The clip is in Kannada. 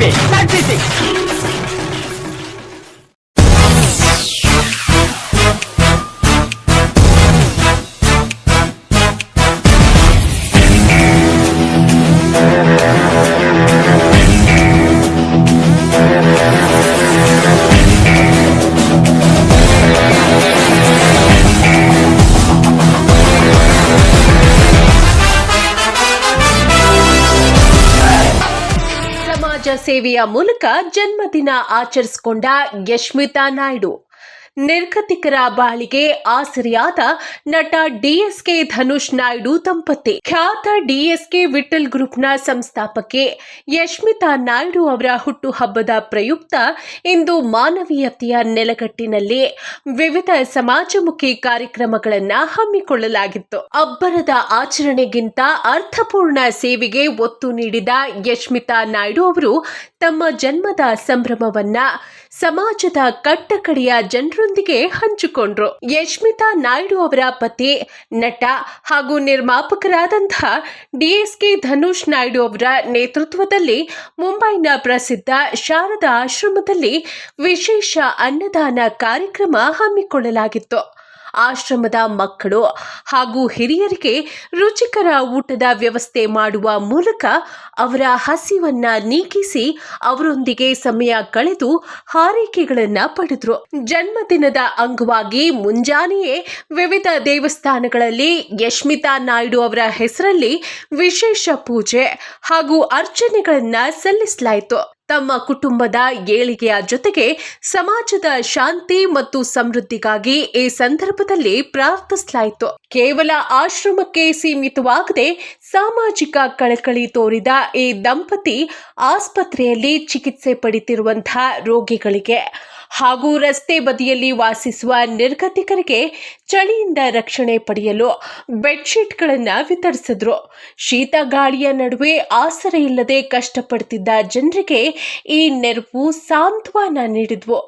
Copy. 96. ಸಮಾಜ ಸೇವೆಯ ಮೂಲಕ ಜನ್ಮದಿನ ಆಚರಿಸಿಕೊಂಡ ಯಶ್ಮಿತಾ ನಾಯ್ಡು. ನಿರ್ಗತಿಕರ ಬಾಳಿಗೆ ಆಸರಿಯಾದ ನಟ ಡಿಎಸ್ಕೆ ಧನುಷ್ ನಾಯ್ಡು ದಂಪತಿ. ಖ್ಯಾತ ಡಿಎಸ್ಕೆ ವಿಠಲ್ ಗ್ರೂಪ್ನ ಸಂಸ್ಥಾಪಕಿ ಯಶ್ಮಿತಾ ನಾಯ್ಡು ಅವರ ಹುಟ್ಟುಹಬ್ಬದ ಪ್ರಯುಕ್ತ ಇಂದು ಮಾನವೀಯತೆಯ ನೆಲಗಟ್ಟಿನಲ್ಲಿ ವಿವಿಧ ಸಮಾಜಮುಖಿ ಕಾರ್ಯಕ್ರಮಗಳನ್ನು ಹಮ್ಮಿಕೊಳ್ಳಲಾಗಿತ್ತು. ಅಬ್ಬರದ ಆಚರಣೆಗಿಂತ ಅರ್ಥಪೂರ್ಣ ಸೇವೆಗೆ ಒತ್ತು ನೀಡಿದ ಯಶ್ಮಿತಾ ನಾಯ್ಡು ಅವರು ತಮ್ಮ ಜನ್ಮದ ಸಂಭ್ರಮವನ್ನ ಸಮಾಜದ ಕಟ್ಟಕಡೆಯ ಜನರೊಂದಿಗೆ ಹಂಚಿಕೊಂಡ್ರು. ಯಶ್ಮಿತಾ ನಾಯ್ಡು ಅವರ ಪತಿ, ನಟ ಹಾಗೂ ನಿರ್ಮಾಪಕರಾದಂತಹ ಡಿಎಸ್ಕೆ ಧನುಷ್ ನಾಯ್ಡು ಅವರ ನೇತೃತ್ವದಲ್ಲಿ ಮುಂಬೈನ ಪ್ರಸಿದ್ಧ ಶಾರದಾ ಆಶ್ರಮದಲ್ಲಿ ವಿಶೇಷ ಅನ್ನದಾನ ಕಾರ್ಯಕ್ರಮ ಹಮ್ಮಿಕೊಳ್ಳಲಾಗಿತ್ತು. ಆಶ್ರಮದ ಮಕ್ಕಳು ಹಾಗೂ ಹಿರಿಯರಿಗೆ ರುಚಿಕರ ಊಟದ ವ್ಯವಸ್ಥೆ ಮಾಡುವ ಮೂಲಕ ಅವರ ಹಸಿವನ್ನ ನೀಗಿಸಿ ಅವರೊಂದಿಗೆ ಸಮಯ ಕಳೆದು ಹಾರೈಕೆಗಳನ್ನ ಪಡೆದ್ರು. ಜನ್ಮದಿನದ ಅಂಗವಾಗಿ ಮುಂಜಾನೆಯೇ ವಿವಿಧ ದೇವಸ್ಥಾನಗಳಲ್ಲಿ ಯಶ್ಮಿತಾ ನಾಯ್ಡು ಅವರ ಹೆಸರಲ್ಲಿ ವಿಶೇಷ ಪೂಜೆ ಹಾಗೂ ಅರ್ಚನೆಗಳನ್ನ ಸಲ್ಲಿಸಲಾಯಿತು. ತಮ್ಮ ಕುಟುಂಬದ ಏಳಿಗೆಯ ಜೊತೆಗೆ ಸಮಾಜದ ಶಾಂತಿ ಮತ್ತು ಸಮೃದ್ಧಿಗಾಗಿ ಈ ಸಂದರ್ಭದಲ್ಲಿ ಪ್ರಾರ್ಥಿಸಲಾಯಿತು. ಕೇವಲ ಆಶ್ರಮಕ್ಕೆ ಸೀಮಿತವಾಗದೆ ಸಾಮಾಜಿಕ ಕಳಕಳಿ ತೋರಿದ ಈ ದಂಪತಿ ಆಸ್ಪತ್ರೆಯಲ್ಲಿ ಚಿಕಿತ್ಸೆ ಪಡಿತಿರುವಂತಹ ರೋಗಿಗಳಿಗೆ ಹಾಗೂ ರಸ್ತೆ ಬದಿಯಲ್ಲಿ ವಾಸಿಸುವ ನಿರ್ಗತಿಕರಿಗೆ ಚಳಿಯಿಂದ ರಕ್ಷಣೆ ಪಡೆಯಲು ಬೆಡ್ಶೀಟ್ಗಳನ್ನು ವಿತರಿಸಿದ್ರು. ಶೀತ ಗಾಳಿಯ ನಡುವೆ ಆಸರೆ ಇಲ್ಲದೆ ಕಷ್ಟಪಡ್ತಿದ್ದ ಜನರಿಗೆ ಈ ನೆರವು ಸಾಂತ್ವನ ನೀಡಿದ್ವು.